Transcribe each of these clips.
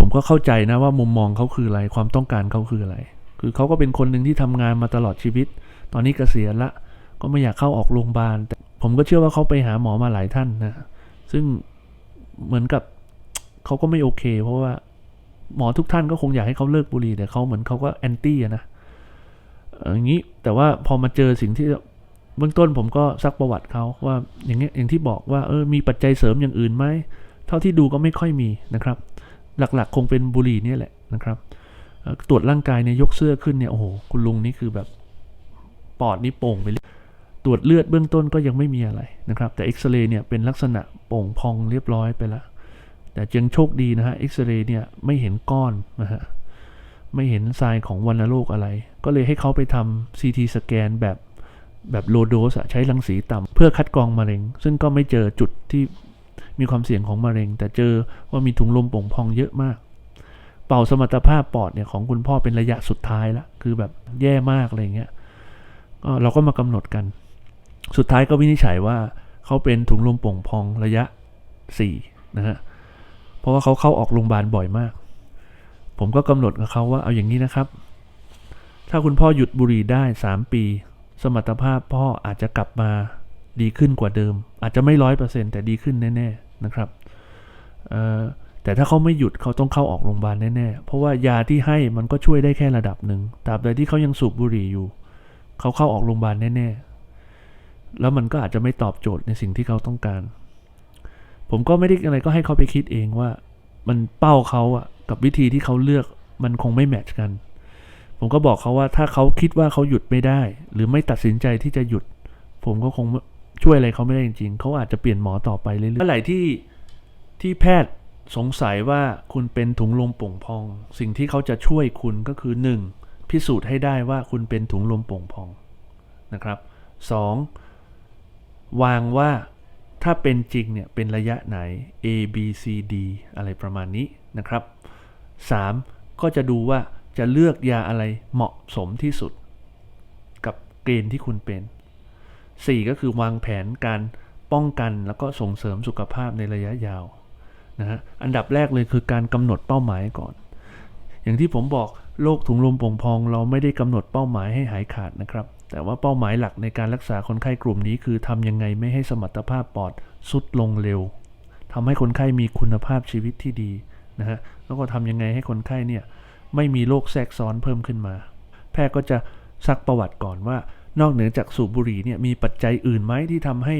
ผมก็เข้าใจนะว่ามุมมองเขาคืออะไร ความต้องการเขาคืออะไร คือเขาก็เป็นคนหนึ่งที่ทำงานมาตลอดชีวิต ตอนนี้เกษียณละ ก็ไม่อยากเข้าออกโรงพยาบาล แต่ผมก็เชื่อว่าเขาไปหาหมอมาหลายท่านนะ ซึ่งเหมือนกับเขาก็ไม่โอเค เพราะว่าหมอทุกท่านก็คงอยากให้เขาเลิกบุหรี่แต่เขาเหมือนเขาก็แอนตี้นะอย่างนี้แต่ว่าพอมาเจอสิ่งที่เบื้องต้นผมก็ซักประวัติเขาว่าอย่างเงี้ยอย่างที่บอกว่าเออมีปัจจัยเสริมอย่างอื่นไหมเท่าที่ดูก็ไม่ค่อยมีนะครับ หลักๆ คงเป็นบุหรี่นี่แหละนะครับตรวจร่างกายเนี่ยยกเสื้อขึ้นเนี่ยโอ้โหคุณลุงนี่คือแบบปอดนี่โป่งไปเลยตรวจเลือดเบื้องต้นก็ยังไม่มีอะไรนะครับ แต่เอ็กซเรย์เนี่ยเป็นลักษณะโป่งพองเรียบร้อยไปแล้วแต่ยังโชคดีนะฮะเอ็กซเรย์เนี่ยไม่เห็นก้อนนะฮะไม่เห็นทรายของวัณโรคอะไร ก็เลยให้เขาไปทำซีทีสแกนแบบแบบโลโดสใช้รังสีต่ำเพื่อคัดกรองมะเร็ง ซึ่งก็ไม่เจอจุดที่ มีความเสี่ยงของมะเร็ง แต่เจอว่ามีถุงลมโป่งพองเยอะมาก เป่าสมรรถภาพปอดเนี่ยของคุณพ่อเป็นระยะสุดท้ายละคือแบบแย่มากอะไรเงี้ยก็เราก็มากำหนดกัน สุดท้ายก็วินิจฉัยว่าเขาเป็นถุงลมโป่งพองระยะสี่นะฮะเพราะว่าเขาเข้าออกโรงพยาบาลบ่อยมาก ผมก็กำหนดกับเขาว่าเอาอย่างนี้นะครับ ถ้าคุณพ่อหยุดบุหรี่ได้ 3 ปี สมรรถภาพพ่ออาจจะกลับมาดีขึ้นกว่าเดิม อาจจะไม่ร้อยเปอร์เซ็นแต่ดีขึ้นแน่ ๆ นะครับแต่ถ้าเขาไม่หยุดเขาต้องเข้าออกโรงพยาบาลแน่ๆ เพราะว่ายาที่ให้มันก็ช่วยได้แค่ระดับหนึ่งตราบใดที่เขายังสูบบุหรี่อยู่ เขาเข้าออกโรงพยาบาลแน่ๆ แล้วมันก็อาจจะไม่ตอบโจทย์ในสิ่งที่เขาต้องการ ผมก็ไม่ได้อะไรก็ให้เขาไปคิดเองว่า มันเป้าเขาอะกับวิธีที่เขาเลือกมันคงไม่แมทช์กัน ผมก็บอกเขาว่าถ้าเขาคิดว่าเขาหยุดไม่ได้ หรือไม่ตัดสินใจที่จะหยุด ผมก็คง ช่วยอะไรเขาไม่ได้จริงๆเขาอาจจะเปลี่ยนหมอต่อไปเรื่อยๆเมื่อไหร่ที่ที่แพทย์สงสัยว่าคุณเป็นถุงลมโป่งพอง สิ่งที่เขาจะช่วยคุณก็คือ 1. พิสูจน์ให้ได้ว่าคุณเป็นถุงลมโป่งพองนะครับ 2. วางว่าถ้าเป็นจริงเนี่ยเป็นระยะไหน A B C D อะไรประมาณนี้นะครับ 3. ก็จะดูว่าจะเลือกยาอะไรเหมาะสมที่สุด กับเกณฑ์ที่คุณเป็น 4 ก็คือวางแผนการป้องกันแล้วก็ส่งเสริมสุขภาพในระยะยาวนะฮะอันดับแรกเลยคือการกำหนดเป้าหมายก่อน อย่างที่ผมบอกโรคถุงลมโป่งพองเราไม่ได้กำหนดเป้าหมายให้หายขาดนะครับ แต่ว่าเป้าหมายหลักในการรักษาคนไข้กลุ่มนี้ คือทำยังไงไม่ให้สมรรถภาพปอดสุดลงเร็วทำให้คนไข้มีคุณภาพชีวิตที่ดีนะฮะแล้วก็ทำยังไงให้คนไข้เนี่ยไม่มีโรคแทรกซ้อนเพิ่มขึ้นมา แพทย์ก็จะซักประวัติก่อนว่า นอกเหนือจากสูบบุหรี่เนี่ยมีปัจจัยอื่นไหมที่ทำให้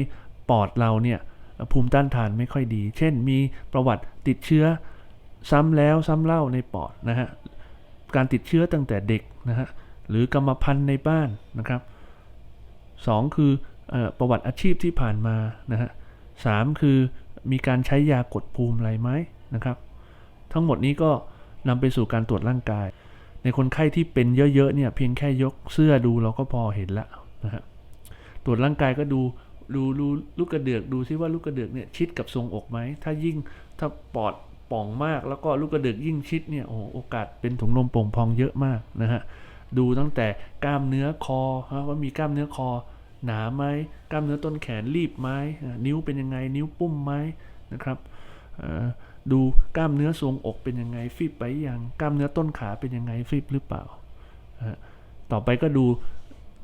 ปอดเราเนี่ยภูมิต้านทานไม่ค่อยดี เช่น มีประวัติติดเชื้อซ้ำแล้วซ้ำเล่าในปอดนะฮะ การติดเชื้อตั้งแต่เด็กนะฮะ หรือกรรมพันธุ์ในบ้านนะครับสองคืออประวัติอาชีพที่ผ่านมานะฮะสามคือมีการใช้ยากดภูมิอะไรไหมนะครับ ทั้งหมดนี้ก็นำไปสู่การตรวจร่างกาย ในคนไข้ที่เป็นเยอะๆเนี่ยเพียงแค่ยกเสื้อดูเราก็พอเห็นละนะฮะตรวจร่างกายก็ดูดูดูลูกกระเดือกดูซิว่าลูกกระเดือกเนี่ยชิดกับทรงอกไหมถ้ายิ่งถ้าปอดป่องมาก แล้วก็ลูกกระเดือกยิ่งชิดเนี่ยโอ้โอกาสเป็นถุงลมโป่งพองเยอะมากนะฮะดูตั้งแต่กล้ามเนื้อคอว่ามีกล้ามเนื้อคอ หนาไหมกล้ามเนื้อต้นแขนรีบไหมนิ้วเป็นยังไงนิ้วปุ้มไหมนะครับอ ดูกล้ามเนื้อทรวงอกเป็นยังไงฟีบไปยังกล้ามเนื้อต้นขาเป็นยังไงฟีบหรือเปล่าฮะต่อไปก็ดู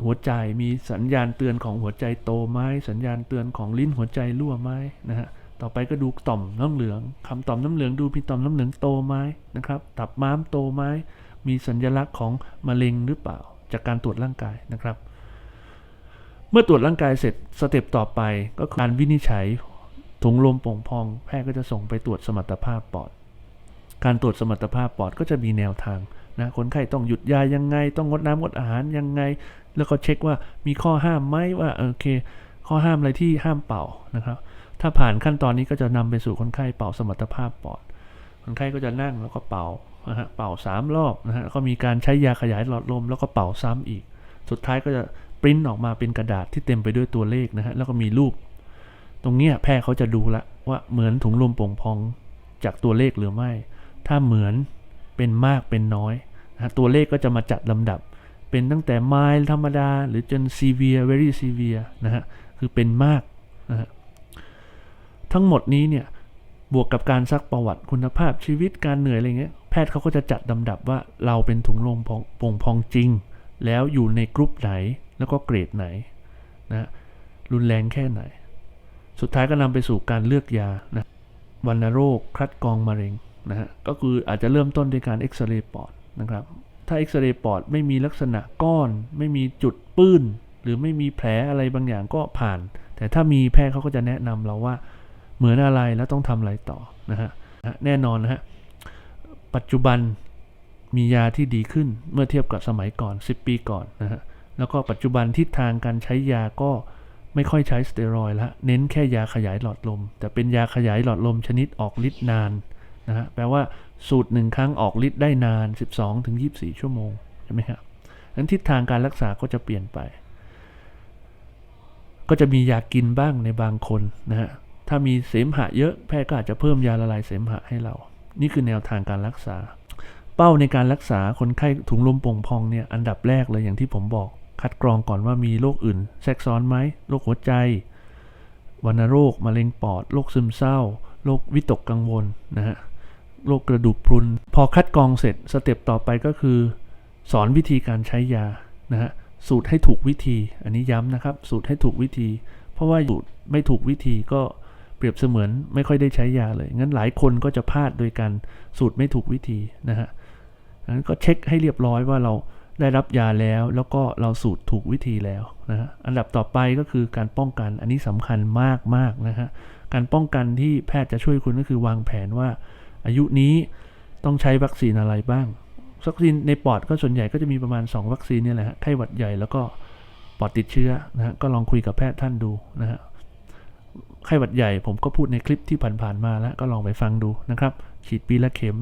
หัวใจมีสัญญาณเตือนของหัวใจโตไหมสัญญาณเตือนของลิ้นหัวใจรั่วไหมนะฮะต่อไปก็ดูต่อมน้ำเหลืองคำต่อมน้ำเหลืองดูมีต่อมน้ำเหลืองโตไหมนะครับ ตับม้ามโตไหมมีสัญลักษณ์ของมะเร็งหรือเปล่า จากการตรวจร่างกายนะครับ เมื่อตรวจร่างกายเสร็จสเต็ปต่อไปก็การวินิจฉัย ถุงลมโป่งพองแพทย์ก็จะส่งไปตรวจสมรรถภาพปอด การตรวจสมรรถภาพปอดก็จะมีแนวทางนะคนไข้ต้องหยุดยายังไง ต้องงดน้ำงดอาหารยังไง แล้วก็เช็คว่ามีข้อห้ามไหมว่าโอเค ข้อห้ามอะไรที่ห้ามเป่านะครับ ถ้าผ่านขั้นตอนนี้ก็จะนำไปสู่คนไข้เป่าสมรรถภาพปอด คนไข้ก็จะนั่งแล้วก็เป่านะฮะเป่าสามรอบนะฮะก็มีการใช้ยาขยายหลอดลมแล้วก็เป่าซ้ำอีก สุดท้ายก็จะปริ้นออกมาเป็นกระดาษที่เต็มไปด้วยตัวเลขนะฮะแล้วก็มีรูป ตรงนี้แพทย์เขาจะดูละว่าเหมือนถุงลมโป่งพองจากตัวเลขหรือไม่ ถ้าเหมือนเป็นมากเป็นน้อยนะตัวเลขก็จะมาจัดลำดับ เป็นตั้งแต่ mild ธรรมดา หรือจน severe very severe นะฮะ คือเป็นมากนะฮะ ทั้งหมดนี้เนี่ย บวกกับการซักประวัติคุณภาพชีวิตการเหนื่อยอะไรเงี้ย แพทย์เขาก็จะจัดลำดับว่าเราเป็นถุงลมโป่งพองจริง แล้วอยู่ในกรุ๊ปไหน แล้วก็เกรดไหนนะ รุนแรงแค่ไหน สุดท้ายก็นำไปสู่การเลือกยานะวัณโรคคัดกรองมะเร็งนะฮะก็คืออาจจะเริ่มต้นด้วยการเอ็กซเรย์ปอดนะครับถ้าเอ็กซเรย์ปอดไม่มีลักษณะก้อน ไม่มีจุดปื้น หรือไม่มีแผลอะไรบางอย่างก็ผ่าน แต่ถ้ามีแพทย์เขาก็จะแนะนำเราว่าเหมือนอะไรแล้วต้องทำอะไรต่อนะฮะนะแน่นอนนะฮะปัจจุบันมียาที่ดีขึ้นเมื่อเทียบกับสมัยก่อน 10 ปีก่อนนะฮะแล้วก็ปัจจุบันทิศทางการใช้ยาก็ ไม่ค่อยใช้สเตียรอยแล้วเน้นแค่ยาขยายหลอดลม แต่เป็นยาขยายหลอดลมชนิดออกฤทธิ์นานนะฮะแปลว่าสูตรหนึ่งครั้งออกฤทธิ์ได้นาน 12ถึง24 ชั่วโมงใช่ไหมครับนั้นทิศทางการรักษาก็จะเปลี่ยนไป ก็จะมียากินบ้างในบางคนนะฮะถ้ามีเสมหะเยอะแพทย์ก็อาจจะเพิ่มยาละลายเสมหะให้เรา นี่คือแนวทางการรักษา เป้าในการรักษาคนไข้ถุงลมโป่งพองเนี่ยอันดับแรกเลยอย่างที่ผมบอก คัดกรองก่อนว่ามีโรคอื่น แทรกซ้อนไหมโรคหัวใจวัณโรคมะเร็งปอดโรคซึมเศร้าโรควิตกกังวลนะฮะโรคกระดูกพรุน พอคัดกรองเสร็จสเต็ปต่อไปก็คือ สอนวิธีการใช้ยานะฮะสูตรให้ถูกวิธี อันนี้ย้ำนะครับ สูตรให้ถูกวิธี เพราะว่าสูตรไม่ถูกวิธีก็เปรียบเสมือนไม่ค่อยได้ใช้ยาเลย งั้นหลายคนก็จะพลาดโดยการสูตรไม่ถูกวิธีนะฮะงั้นก็เช็คให้เรียบร้อยว่าเรา ได้รับยาแล้วแล้วก็เราสูตรถูกวิธีแล้วนะฮะอันดับต่อไปก็คือการป้องกันอันนี้สำคัญมากมากนะฮะการป้องกันที่แพทย์จะช่วยคุณก็คือวางแผนว่า อายุนี้ต้องใช้วัคซีนอะไรบ้างวัคซีนในปอดก็ส่วนใหญ่ก็จะมีประมาณ 2 วัคซีนเนี่ยแหละฮะไข้หวัดใหญ่แล้วก็ปอดติดเชื้อนะฮะก็ลองคุยกับแพทย์ท่านดูนะฮะไข้หวัดใหญ่ผมก็พูดในคลิปที่ผ่านๆมาแล้วก็ลองไปฟังดูนะครับ ฉีดปีละเข็ม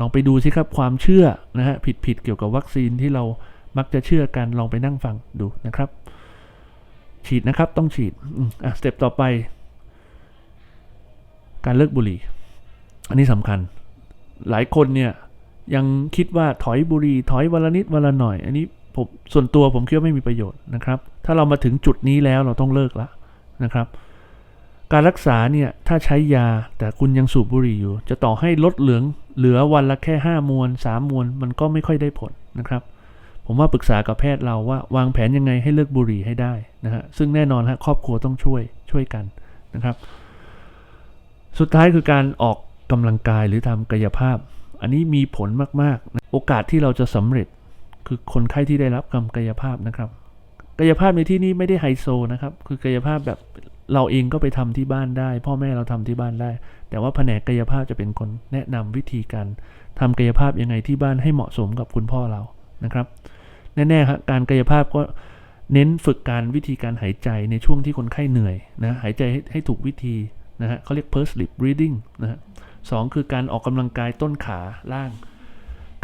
ลองไปดูสิครับความเชื่อนะฮะผิดๆเกี่ยวกับวัคซีนที่เรามักจะเชื่อกันลองไปนั่งฟังดูนะครับ ฉีดนะครับต้องฉีดอะสเต็ปต่อไป การเลิกบุหรี่ อันนี้สำคัญ หลายคนเนี่ยยังคิดว่าถอยบุหรี่ถอยวันละนิดวันละหน่อย อันนี้ผมส่วนตัวผมคิดว่าไม่มีประโยชน์นะครับ ถ้าเรามาถึงจุดนี้แล้วเราต้องเลิกล้วนะครับ การรักษาเนี่ยถ้าใช้ยาแต่คุณยังสูบบุหรี่อยู่ จะต่อให้ลดเหลืองเหลือวันละแค่ 5 มวน 3 มวน มันก็ไม่ค่อยได้ผลนะครับ ผมว่าปรึกษากับแพทย์เราว่าวางแผนยังไงให้เลิกบุหรี่ให้ได้นะฮะซึ่งแน่นอนฮะครอบครัวต้องช่วยช่วยกันนะครับ สุดท้ายคือการออกกำลังกายหรือทำกายภาพ อันนี้มีผลมากๆนะโอกาสที่เราจะสำเร็จคือคนไข้ที่ได้รับกรรมกายภาพนะครับ กายภาพในที่นี้ไม่ได้ไฮโซนะครับ คือกายภาพแบบ เราเองก็ไปทำที่บ้านได้ พ่อแม่เราทำที่บ้านได้ แต่ว่าแผนกกายภาพจะเป็นคนแนะนำวิธีการทำกายภาพยังไงที่บ้านให้เหมาะสมกับคุณพ่อเรานะครับ แน่ๆครับการกายภาพก็เน้นฝึกการวิธีการหายใจในช่วงที่คนไข้เหนื่อยนะหายใจให้ให้ถูกวิธีนะฮะเขาเรียก p u r s e lip breathing นะฮะสองคือการออกกำลังกายต้นขาล่าง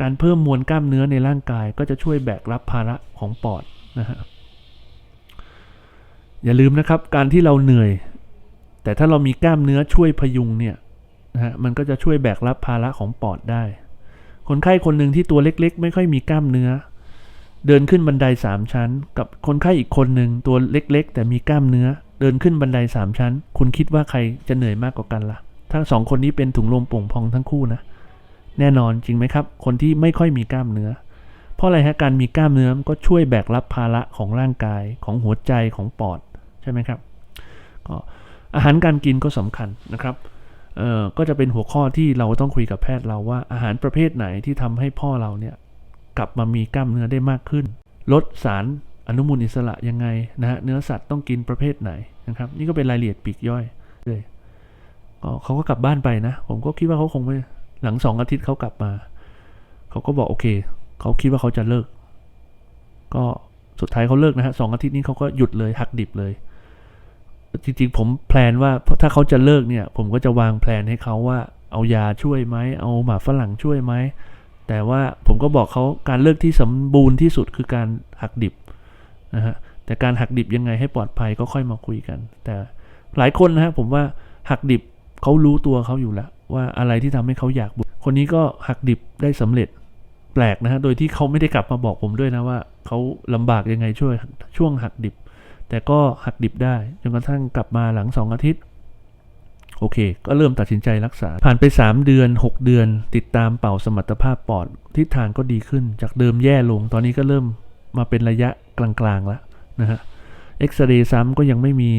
การเพิ่มมวลกล้ามเนื้อในร่างกายก็จะช่วยแบกรับภาระของปอดนะฮะ อย่าลืมนะครับการที่เราเหนื่อย แต่ถ้าเรามีกล้ามเนื้อช่วยพยุงเนี่ยนะฮะมันก็จะช่วยแบกรับภาระของปอดได้ คนไข้คนหนึ่งที่ตัวเล็กๆ ไม่ค่อยมีกล้ามเนื้อ เดินขึ้นบันไดสามชั้น กับคนไข้อีกคนหนึ่งตัวเล็ก ๆ แต่มีกล้ามเนื้อ เดินขึ้นบันไดสามชั้น คุณคิดว่าใครจะเหนื่อยมากกว่ากันล่ะทั้งสองคนนี้เป็นถุงลมโป่งพองทั้งคู่นะแน่นอนจริงไหมครับ คนที่ไม่ค่อยมีกล้ามเนื้อ เพราะอะไรฮะการมีกล้ามเนื้อก็ช่วยแบกรับภาระของร่างกายของหัวใจของปอด ใช่ไหมครับก็อาหารการกินก็สำคัญนะครับเอ่อก็จะเป็นหัวข้อที่เราต้องคุยกับแพทย์เราว่าอาหารประเภทไหนที่ทำให้พ่อเราเนี่ยกลับมามีกล้ามเนื้อได้มากขึ้น ลดสารอนุมูลอิสระยังไงนะฮะเนื้อสัตว์ต้องกินประเภทไหนนะครับ นี่ก็เป็นรายละเอียดปีกย่อยเลยก็เขาก็กลับบ้านไปนะ ผมก็คิดว่าเขาคงไม่หลังสองอาทิตย์เขากลับมา เขาก็บอกโอเค เขาคิดว่าเขาจะเลิก ก็สุดท้ายเขาเลิกนะฮะสองอาทิตย์นี้เขาก็หยุดเลยหักดิบเลย จริงๆผมแพลนว่าถ้าเขาจะเลิกเนี่ย ผมก็จะวางแผนให้เขาว่าเอายาช่วยไหมเอาหมาฝรั่งช่วยไหมแต่ว่าผมก็บอกเขาการเลิกที่สมบูรณ์ที่สุดคือการหักดิบนะฮะแต่การหักดิบยังไงให้ปลอดภัยก็ค่อยมาคุยกัน แต่หลายคนนะฮะผมว่าหักดิบเขารู้ตัวเขาอยู่แล้วว่าอะไรที่ทำให้เขาอยากบุคนนี้ก็หักดิบได้สำเร็จแปลกนะฮะโดยที่เขาไม่ได้กลับมาบอกผมด้วยนะว่าเขาลำบากยังไงช่วยช่วงหักดิบ แต่ก็หักดิบได้จนกระทั่งกลับมาหลังสองอาทิตย์ โอเค ก็เริ่มตัดสินใจรักษา ผ่านไป 3 เดือน 6 เดือน ติดตามเป่าสมรรถภาพปอดทิศทางก็ดีขึ้น จากเดิมแย่ลง ตอนนี้ก็เริ่มมาเป็นระยะกลางๆแล้วนะฮะเอ็กซเรย์ซ้ำก็ยังไม่มี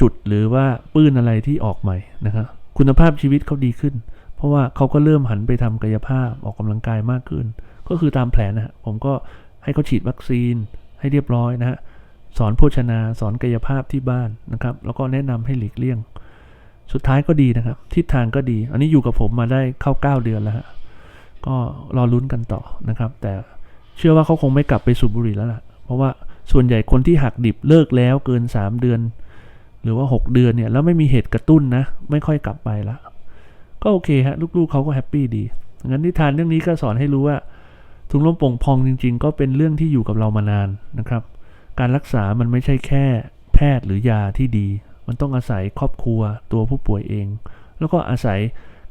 จุดหรือว่าปื้นอะไรที่ออกใหม่นะครับคุณภาพชีวิตเขาดีขึ้น เพราะว่าเขาก็เริ่มหันไปทำกายภาพออกกำลังกายมากขึ้น ก็คือตามแผนนะฮะผมก็ให้เขาฉีดวัคซีนให้เรียบร้อยนะฮะ สอนโภชนา สอนกายภาพที่บ้านนะครับ แล้วก็แนะนำให้หลีกเลี่ยง สุดท้ายก็ดีนะครับ ทิศทางก็ดี อันนี้อยู่กับผมมาได้เข้า 9 เดือนแล้วฮะก็รอลุ้นกันต่อนะครับ แต่เชื่อว่าเขาคงไม่กลับไปสูบบุหรี่แล้วล่ะ เพราะว่าส่วนใหญ่คนที่หักดิบเลิกแล้วเกิน 3 เดือน หรือว่า 6 เดือนเนี่ยแล้วไม่มีเหตุกระตุ้นนะ ไม่ค่อยกลับไปละก็โอเคฮะลูกๆเขาก็แฮปปี้ดีงั้นนิทานเรื่องนี้ก็สอนให้รู้ว่าถุงลมโป่งพองจริง ๆ ก็เป็นเรื่องที่อยู่กับเรามานานนะครับ การรักษามันไม่ใช่แค่แพทย์หรือยาที่ดี มันต้องอาศัยครอบครัวตัวผู้ป่วยเอง แล้วก็อาศัย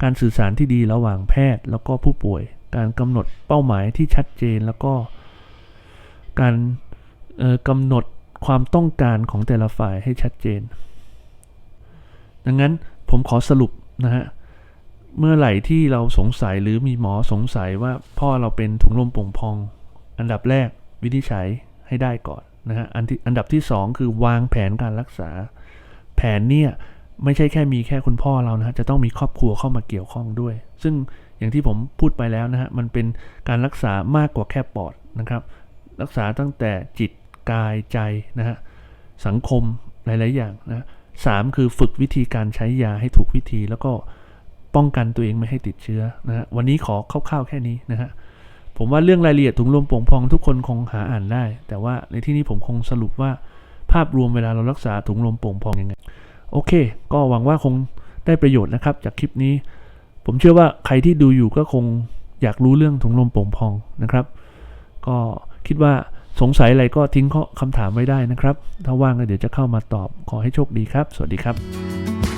การสื่อสารที่ดีระหว่างแพทย์แล้วก็ผู้ป่วย การกำหนดเป้าหมายที่ชัดเจนแล้วก็ การเอ่อกำหนดความต้องการของแต่ละฝ่ายให้ชัดเจน ดังนั้นผมขอสรุปนะฮะเมื่อไหร่ที่เราสงสัยหรือมีหมอสงสัยว่าพ่อเราเป็นถุงลมโป่งพอง อันดับแรกวินิจฉัยให้ได้ก่อน นะฮะอันที่อันดับที่สองคือวางแผนการรักษา แผนเนี่ยไม่ใช่แค่มีแค่คุณพ่อเรานะฮะจะต้องมีครอบครัวเข้ามาเกี่ยวข้องด้วย ซึ่งอย่างที่ผมพูดไปแล้วนะฮะมันเป็นการรักษามากกว่าแค่ปอดนะครับ รักษาตั้งแต่จิตกายใจนะฮะสังคมหลาย ๆ อย่างนะสามคือฝึกวิธีการใช้ยาให้ถูกวิธีแล้วก็ป้องกันตัวเองไม่ให้ติดเชื้อนะฮะวันนี้ขอคร่าวๆแค่นี้นะฮะ ผมว่าเรื่องรายละเอียดถุงลมโป่งพองทุกคนคงหาอ่านได้ แต่ว่าในที่นี้ผมคงสรุปว่าภาพรวมเวลาเรารักษาถุงลมโป่งพองยังไง โอเค ก็หวังว่าคงได้ประโยชน์นะครับ จากคลิปนี้ ผมเชื่อว่าใครที่ดูอยู่ก็คงอยากรู้เรื่องถุงลมโป่งพองนะครับ ก็คิดว่าสงสัยอะไรก็ทิ้งข้อคำถามไว้ได้นะครับ ถ้าว่างก็เดี๋ยวจะเข้ามาตอบ ขอให้โชคดีครับ สวัสดีครับ